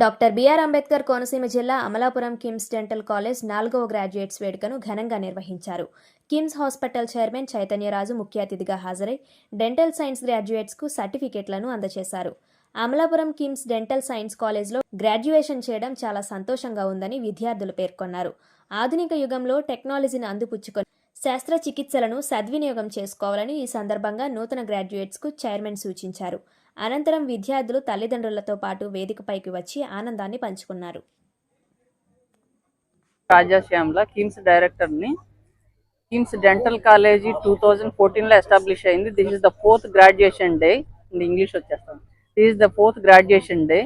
Doctor BR Ambedkar Konaseema జిల్లా Amalapuram KIMS dental college నాలుగవ graduates వేడుకను ఘనంగా నిర్వహించారు. కిమ్స్ హాస్పిటల్ చైర్మన్ చైతన్యరాజు ముఖ్య అతిథిగా హాజరై డెంటల్ సైన్స్ గ్రాడ్యుయేట్స్కు సర్టిఫికెట్లను అందజేశారు. అమలాపురం కిమ్స్ డెంటల్ సైన్స్ కాలేజ్లో గ్రాడ్యుయేషన్ చేయడం చాలా సంతోషంగా ఉందని విద్యార్థులు పేర్కొన్నారు. ఆధునిక యుగంలో టెక్నాలజీని అందిపుచ్చుకొని శస్త్రచికిత్సలను సద్వినియోగం చేసుకోవాలని ఈ సందర్భంగా నూతన గ్రాడ్యుయేట్స్కు చైర్మన్ సూచించారు. అనంతరం విద్యార్థులు తల్లిదండ్రులతో పాటు వేదికపైకి వచ్చి ఆనందాన్ని పంచుకున్నారు. రాజాశ్యామ్ల కిమ్స్ డైరెక్టర్ని KIMS dental college two thousand ఫోర్టీన్లో ఎస్టాబ్లిష్ అయింది. This is the fourth graduation day English వచ్చేస్తాం this is the fourth graduation day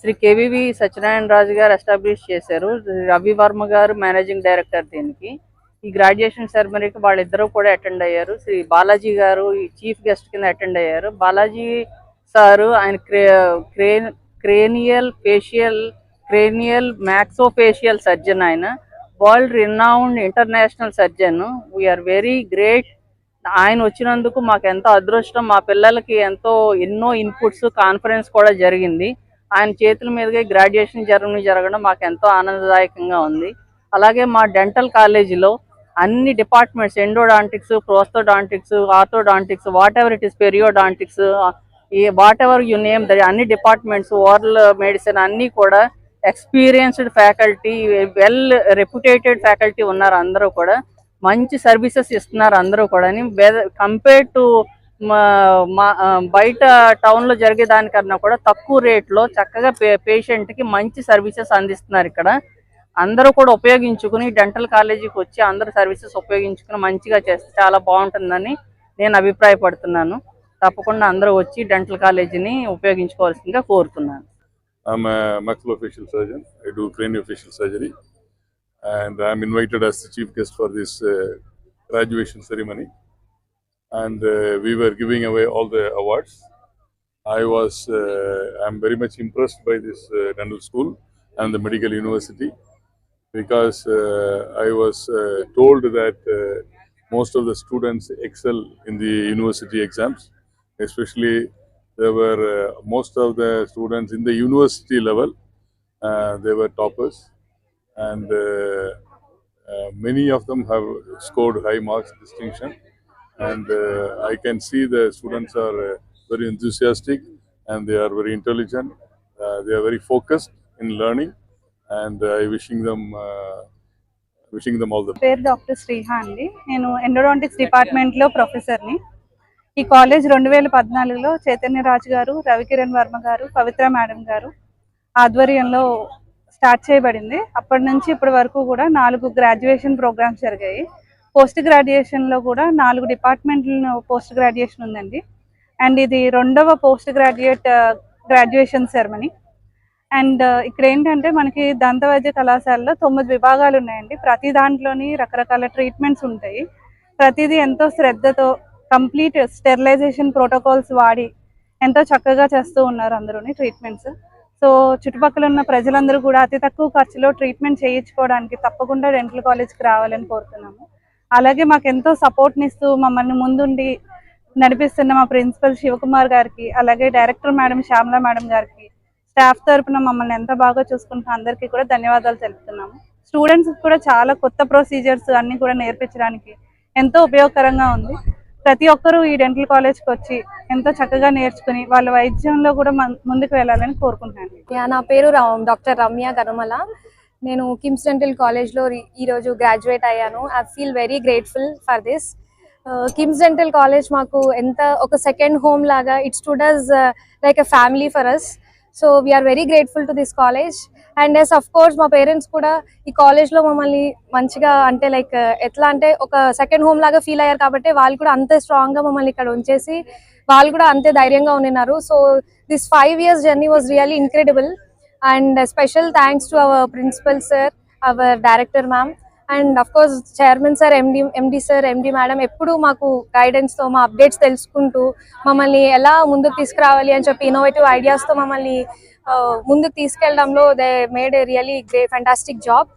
Shri K V V Satyanarayana Raju గారు ఎస్టాబ్లిష్ చేశారు. రవి వర్మ గారు మేనేజింగ్ డైరెక్టర్ దీనికి. ఈ గ్రాడ్యుయేషన్ సెరమనీకి వాళ్ళిద్దరూ కూడా అటెండ్ అయ్యారు. శ్రీ బాలాజీ గారు ఈ చీఫ్ గెస్ట్ కింద అటెండ్ అయ్యారు. బాలాజీ సారు ఆయన క్రే cranial facial cranial maxillofacial surgeon ఆయన. World renowned international surgeon we're very great ఆయన వచ్చినందుకు మాకు ఎంతో అదృష్టం. మా పిల్లలకి ఎంతో ఎన్నో ఇన్పుట్స్ కాన్ఫరెన్స్ కూడా జరిగింది. ఆయన చేతుల మీదుగా గ్రాడ్యుయేషన్ జరగడం జరగడం మాకు ఎంతో ఆనందదాయకంగా ఉంది. అలాగే మా డెంటల్ కాలేజీలో అన్ని departments endodontics prosthodontics orthodontics whatever it is periodontics ఈ వాట్ ఎవర్ యు నేమ్ అన్ని డిపార్ట్మెంట్స్ ఓరల్ మెడిసిన్ అన్నీ కూడా experienced faculty well reputed faculty ఉన్నారు అందరూ కూడా. మంచి సర్వీసెస్ ఇస్తున్నారు అందరూ కూడా. కంపేర్ టు బయట టౌన్లో జరిగే దానికన్నా కూడా తక్కువ రేట్లో చక్కగా పే పేషెంట్కి మంచి సర్వీసెస్ అందిస్తున్నారు ఇక్కడ. అందరూ కూడా ఉపయోగించుకుని డెంటల్ కాలేజీకి వచ్చి అందరూ సర్వీసెస్ ఉపయోగించుకుని మంచిగా చేస్తే చాలా బాగుంటుందని నేను అభిప్రాయపడుతున్నాను తప్పకుండా అందరూ వచ్చి డెంటల్ కాలేజీని ఉపయోగించుకోవాల్సిందిగా కోరుతున్నాను I'm a maxillofacial surgeon. I do craniofacial surgery. And I'm invited as the chief guest for this uh, graduation ceremony. And uh, we were giving away all the awards. I was, uh, I'm very much impressed by this uh, dental school and the medical university because uh, I was uh, told that uh, most of the students excel in the university exams, especially there were most of the students in the university level they were toppers. And many of them have scored high marks distinction. And uh, i can see the students are uh, very enthusiastic and they are very intelligent. Uh, they are very focused in learning and I wishing them wishing them all the పేరు doctor Sriha అండి. నేను endodontics డిపార్ట్మెంట్లో ప్రొఫెసర్ని ఈ college రెండు వేల పద్నాలుగులో చైతన్య రాజు గారు రవికిరణ్ వర్మ గారు పవిత్ర మేడం గారు ఆధ్వర్యంలో స్టార్ట్ చేయబడింది. అప్పటి నుంచి ఇప్పటి వరకు కూడా నాలుగు గ్రాడ్యుయేషన్ ప్రోగ్రామ్స్ జరిగాయి. పోస్ట్ గ్రాడ్యుయేషన్లో కూడా నాలుగు డిపార్ట్మెంట్లను పోస్ట్ గ్రాడ్యుయేషన్ ఉందండి. అండ్ ఇది రెండవ post graduate graduation ceremony and ఇక్కడ ఏంటంటే మనకి దంత వైద్య కళాశాలలో తొమ్మిది విభాగాలు ఉన్నాయండి. ప్రతి దాంట్లోని రకరకాల ట్రీట్మెంట్స్ ఉంటాయి. ప్రతిదీ ఎంతో శ్రద్ధతో కంప్లీట్ స్టెరిలైజేషన్ ప్రోటోకాల్స్ వాడి ఎంతో చక్కగా చేస్తూ ఉన్నారు అందరూని ట్రీట్మెంట్స్. సో చుట్టుపక్కల ఉన్న ప్రజలందరూ కూడా అతి తక్కువ ఖర్చులో ట్రీట్మెంట్ చేయించుకోవడానికి తప్పకుండా డెంటల్ కాలేజ్కి రావాలని కోరుతున్నాము. అలాగే మాకు ఎంతో సపోర్ట్నిస్తూ మమ్మల్ని ముందుండి నడిపిస్తున్న మా ప్రిన్సిపల్ శివకుమార్ గారికి అలాగే డైరెక్టర్ మేడం శ్యామల మేడం గారికి స్టాఫ్ తరపున మమ్మల్ని ఎంత బాగా చూసుకుంటున్న అందరికీ కూడా ధన్యవాదాలు తెలుపుతున్నాము. స్టూడెంట్స్ కూడా చాలా కొత్త ప్రొసీజర్స్ అన్ని కూడా నేర్పించడానికి ఎంతో ఉపయోగకరంగా ఉంది. ప్రతి ఒక్కరూ ఈ డెంటల్ కాలేజ్కి వచ్చి ఎంతో చక్కగా నేర్చుకుని వాళ్ళ వైద్యంలో కూడా ముందుకు వెళ్ళాలని కోరుకుంటున్నాను. నా పేరు డాక్టర్ రమ్య గరమల. నేను కిమ్స్ డెంటల్ కాలేజ్లో ఈరోజు గ్రాడ్యుయేట్ అయ్యాను. I feel very grateful for this KIMS dental college మాకు ఎంత ఒక సెకండ్ హోమ్ లాగా it's to us like a family for us so we are very grateful to this college and as of course మా parents కూడా ఈ కాలేజ్లో మమ్మల్ని మంచిగా అంటే లైక్ uh, ఎట్లా అంటే ఒక సెకండ్ హోమ్ లాగా ఫీల్ అయ్యారు కాబట్టి వాళ్ళు కూడా అంతే స్ట్రాంగ్గా మమ్మల్ని ఇక్కడ ఉంచేసి వాళ్ళు కూడా అంతే ధైర్యంగా ఉన్నారు so this five years journey was really incredible and special thanks to our principal sir our director ma'am and of course chairman sir MD MD sir MD madam ఎప్పుడు మాకు గైడెన్స్తో మా అప్డేట్స్ తెలుసుకుంటూ మమ్మల్ని ఎలా ముందుకు తీసుకురావాలి అని చెప్పి ఇన్నోవేటివ్ ఐడియాస్తో మమ్మల్ని ముందుకు తీసుకెళ్ళడంలో they made a really great fantastic job